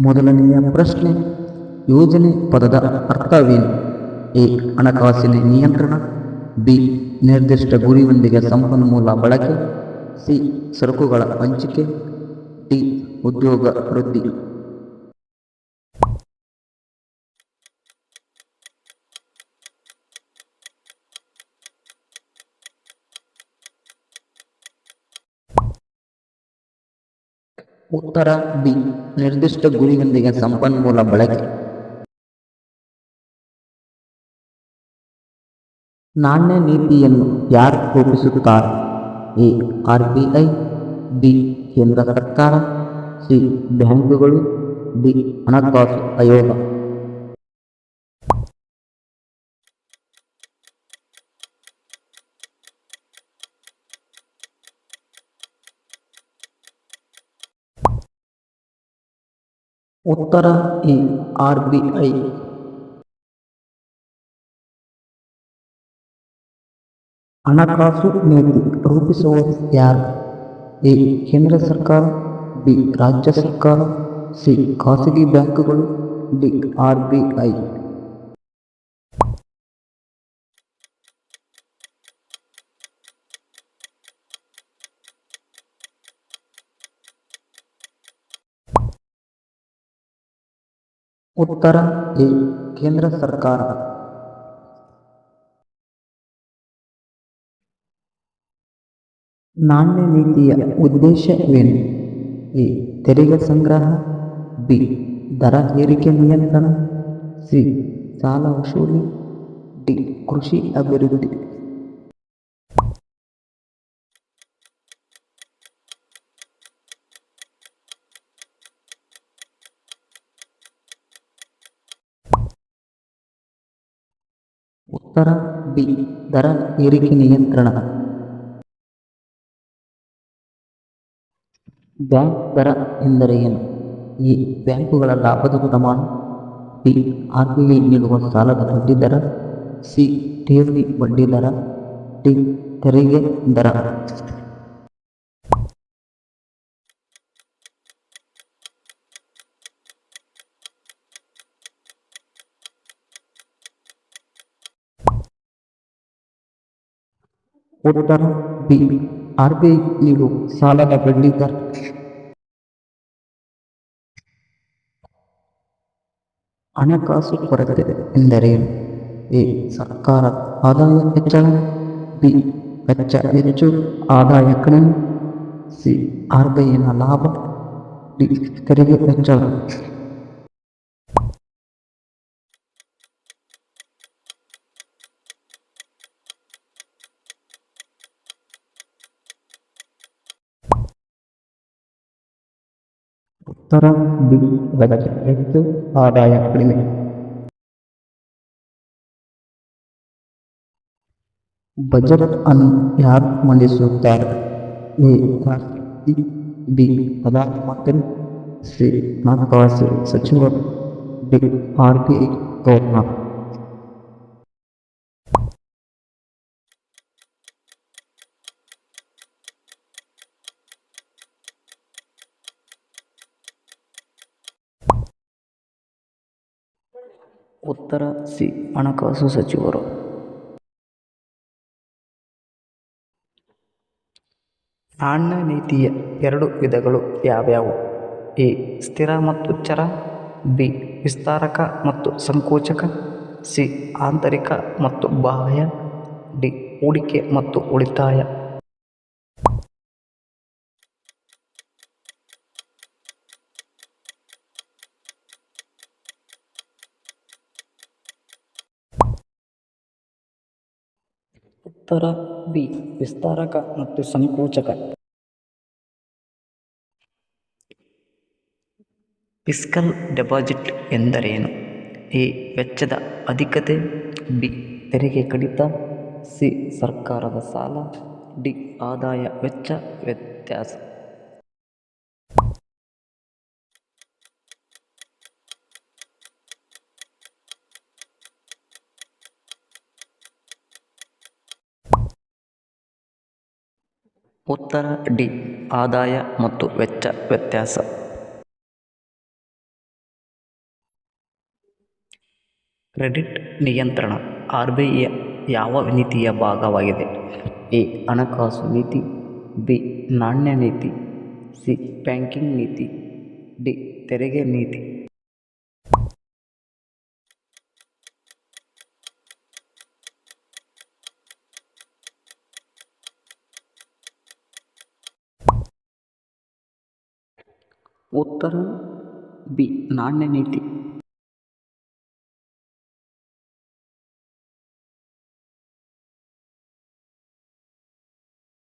ಮೊದಲನೆಯ ಪ್ರಶ್ನೆ, ಯೋಜನೆ ಪದದ ಅರ್ಥವೇನು? ಎ. ಹಣಕಾಸಿನ ನಿಯಂತ್ರಣ, ಬಿ. ನಿರ್ದಿಷ್ಟ ಗುರಿಯೊಂದಿಗೆ ಸಂಪನ್ಮೂಲ ಬಳಕೆ, ಸಿ. ಸರಕುಗಳ ಹಂಚಿಕೆ, ಡಿ. ಉದ್ಯೋಗ ವೃದ್ಧಿ. ಉತ್ತರ ಬಿ, ನಿರ್ದಿಷ್ಟ ಗುರಿಯೊಂದಿಗೆ ಸಂಪನ್ಮೂಲ ಬಳಕೆ. ನಾಣ್ಯ ನೀತಿಯನ್ನು ಯಾರು ರೂಪಿಸುತ್ತಾರೆ? A, R B I, B, ಕೇಂದ್ರ ಸರ್ಕಾರ, ಸಿ, ಬ್ಯಾಂಕುಗಳು, ಡಿ, ಹಣಕಾಸು ಆಯೋಗ. ಉತ್ತರ ಎ ಆರ್ ಬಿ ಐ ಹಣಕಾಸು ನೀತಿ ರೂಪಿಸುವವರು ಯಾರು ಎ ಕೇಂದ್ರ ಸರ್ಕಾರ ಬಿ ರಾಜ್ಯ ಸರ್ಕಾರ ಸಿ ಖಾಸಗಿ ಬ್ಯಾಂಕುಗಳು ಡಿ ಆರ್ ಬಿ ಐ ಉತ್ತರ ಎ, ಕೇಂದ್ರ ಸರ್ಕಾರ. ನಾಣ್ಯ ನೀತಿಯ ಉದ್ದೇಶವೇನು? ಎ, ತೆರಿಗೆ ಸಂಗ್ರಹ. ಬಿ, ದರ ಏರಿಕೆ ನಿಯಂತ್ರಣ. ಸಿ, ಸಾಲ ವಸೂಲಿ. ಡಿ, ಕೃಷಿ ಅಭಿವೃದ್ಧಿ. ಉತ್ತರ ಬಿ, ದರ ಏರಿಕೆ ನಿಯಂತ್ರಣ. ಬ್ಯಾಂಕ್ ದರ ಎಂದರೆ ಏನು? ಎ ಬ್ಯಾಂಕುಗಳ ಲಾಭದ ಪ್ರಮಾಣ, ಬಿ ಆರ್ ಬಿ ಐ ನೀಡುವ ಸಾಲದ ಬಡ್ಡಿ ದರ, ಸಿ ಠೇವಣಿ ಬಡ್ಡಿ ದರ, ಡಿ, ತೆರಿಗೆ ದರ. ಉತ್ತರ ಬಿ. ಆರ್. ಬಿ. ಐ. ಸಾಲದ ಬಡ್ಡಿ ದರ. ಹಣಕಾಸು ಕೊರತೆ ಎಂದರೇನು ಎ ಸರ್ಕಾರ ಆದಾಯ ಹೆಚ್ಚಳ? ಬಿ. ವೆಚ್ಚ ಹೆಚ್ಚು, ಆದಾಯ ಕಡಿಮೆ. ಸಿ. ಆರ್ಬಿಐನ ಲಾಭ. ಡಿ. ತೆರಿಗೆ ಹೆಚ್ಚಳ. ಉತ್ತರ ಬಿ ವೆಚ್ಚ ಹೆಚ್ಚು ಆದಾಯ ಕಡಿಮೆ ಬಜೆಟ್ ಅನ್ನು ಯಾರು ಮಂಡಿಸುತ್ತಾರೆ ಎ ರಾಷ್ಟ್ರಪತಿ ಬಿ ಪ್ರಧಾನಮಂತ್ರಿ ಸಿ ಹಣಕಾಸು ಸಚಿವರು ಡಿ ಆರ್ ಬಿ ಐ ಉತ್ತರ ಸಿ, ಹಣಕಾಸು ಸಚಿವರು. ನಾಣ್ಯ ನೀತಿಯ ಎರಡು ವಿಧಗಳು ಯಾವ್ಯಾವು? ಎ, ಸ್ಥಿರ ಮತ್ತು ಚರ, ಬಿ, ವಿಸ್ತಾರಕ ಮತ್ತು ಸಂಕೋಚಕ, ಸಿ, ಆಂತರಿಕ ಮತ್ತು ಬಾಹ್ಯ, ಡಿ, ಹೂಡಿಕೆ ಮತ್ತು ಉಳಿತಾಯ. ಉತ್ತರ ಬಿ, ವಿಸ್ತಾರಕ ಮತ್ತು ಸಂಕೋಚಕ. ಫಿಸ್ಕಲ್ ಡೆಪಾಸಿಟ್ ಎಂದರೇನು? ಎ, ವೆಚ್ಚದ ಅಧಿಕತೆ, ಬಿ, ತೆರಿಗೆ ಕಡಿತ, ಸಿ, ಸರ್ಕಾರದ ಸಾಲ, ಡಿ, ಆದಾಯ ವೆಚ್ಚ ವ್ಯತ್ಯಾಸ. ಉತ್ತರ ಡಿ, ಆದಾಯ ಮತ್ತು ವೆಚ್ಚ ವ್ಯತ್ಯಾಸ. ಕ್ರೆಡಿಟ್ ನಿಯಂತ್ರಣ ಆರ್ ಬಿ ಐ ಯಾವ ನೀತಿಯ ಭಾಗವಾಗಿದೆ? ಎ, ಹಣಕಾಸು ನೀತಿ, ಬಿ, ನಾಣ್ಯ ನೀತಿ, ಸಿ, ಬ್ಯಾಂಕಿಂಗ್ ನೀತಿ, ಡಿ, ತೆರಿಗೆ ನೀತಿ. ಉತ್ತರ ಬಿ ನಾಣ್ಯ ನೀತಿ.